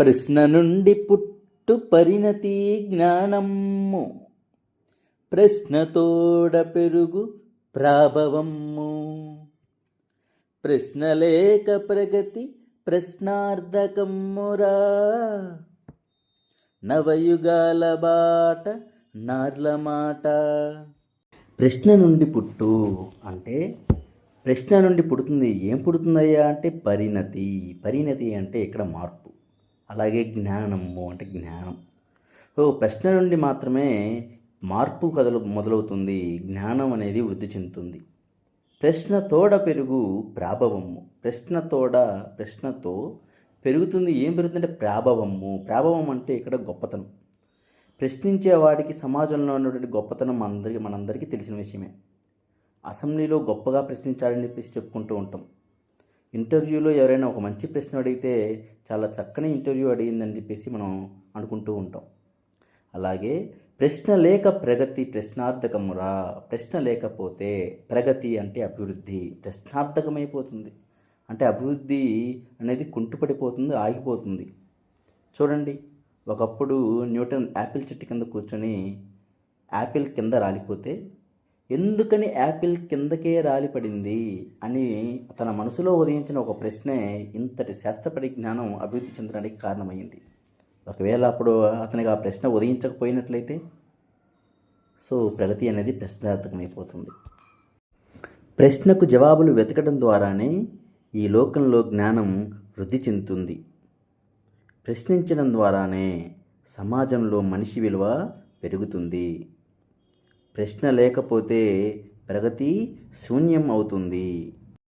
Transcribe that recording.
ప్రశ్న నుండి పుట్టు పరిణతి జ్ఞానము ప్రశ్నతోడ పెరుగు ప్రాభవము ప్రశ్న లేక ప్రగతి ప్రశ్నార్థకమ్మురా నవయుగాల బాట నార్ల మాట. ప్రశ్న నుండి పుట్టు అంటే ప్రశ్న నుండి పుడుతుంది ఏం పుడుతుందయ్యా అంటే పరిణతి. పరిణతి అంటే ఇక్కడ మార్పు. అలాగే జ్ఞానము అంటే జ్ఞానం. సో ప్రశ్న నుండి మాత్రమే మార్పు కథలు మొదలవుతుంది. జ్ఞానం అనేది వృద్ధి చెందుతుంది. ప్రశ్న తోడ పెరుగు ప్రాభవము. ప్రశ్న తోడ ప్రశ్నతో పెరుగుతుంది. ఏం పెరుగుతుందంటే ప్రాభవము. ప్రాభవం అంటే ఇక్కడ గొప్పతనం. ప్రశ్నించే వాడికి సమాజంలో ఉన్నటువంటి గొప్పతనం మనందరికీ మనందరికీ తెలిసిన విషయమే. అసెంబ్లీలో గొప్పగా ప్రశ్నించాలని చెప్పేసి చెప్పుకుంటూ ఉంటాం. ఇంటర్వ్యూలో ఎవరైనా ఒక మంచి ప్రశ్న అడిగితే చాలా చక్కని ఇంటర్వ్యూ అడిగిందని చెప్పేసి మనం అనుకుంటూ ఉంటాం. అలాగే ప్రశ్న లేక ప్రగతి ప్రశ్నార్థకమురా ప్రశ్న లేకపోతే ప్రగతి అంటే అభివృద్ధి ప్రశ్నార్థకమైపోతుంది. అంటే అభివృద్ధి అనేది కుంటుపడిపోతుంది ఆగిపోతుంది. చూడండి ఒకప్పుడు న్యూటన్ యాపిల్ చెట్టు కింద కూర్చొని యాపిల్ కింద రాలిపోతే ఎందుకని యాపిల్ కిందకే రాలిపడింది అని తన మనసులో ఉదయించిన ఒక ప్రశ్నే ఇంతటి శాస్త్ర పరిజ్ఞానం అభివృద్ధి చెందడానికి కారణమైంది. ఒకవేళ అప్పుడు అతనికి ఆ ప్రశ్న ఉదయించకపోయినట్లయితే? సో ప్రగతి అనేది ప్రశ్నార్థకమైపోతుంది. ప్రశ్నకు జవాబులు వెతకడం ద్వారానే ఈ లోకంలో జ్ఞానం వృద్ధి చెందుతుంది. ప్రశ్నించడం ద్వారానే సమాజంలో మనిషి విలువ పెరుగుతుంది. ప్రశ్న లేకపోతే ప్రగతి శూన్యం అవుతుంది.